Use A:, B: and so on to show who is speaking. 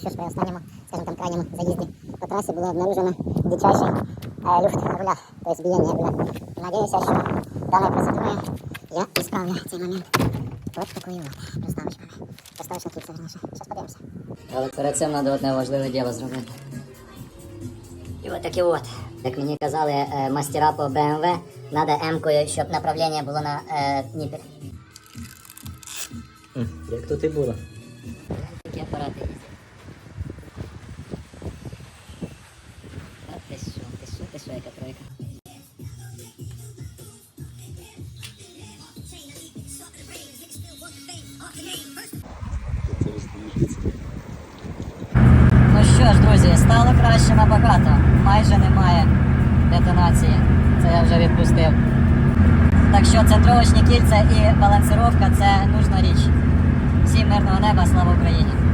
A: Що ж, при останньому, скажімо там, крайньому заїзді по трасі було обнаружено дичайший е, люфт руля, тобто біяння руля. Надіюся, що дана процедурою я ісправлю цей момент. От такою от приставочками. Приставочна кільця, верніше. Зараз подивимося.
B: Але перед цим треба одне важливе діло зробити. І от таке от. Як мені казали е, мастера по BMW, треба М-кою, щоб направлення було на е, Дніпр.
C: Як тут і було.
B: Такі апарати є. Ти що, ти що, ти? Ну що ж, друзі, стало краще набагато. Майже немає детонації. Це я вже відпустив. Так що центровочні кільця і балансировка це нужна річ. Всім мирного неба, слава Україні!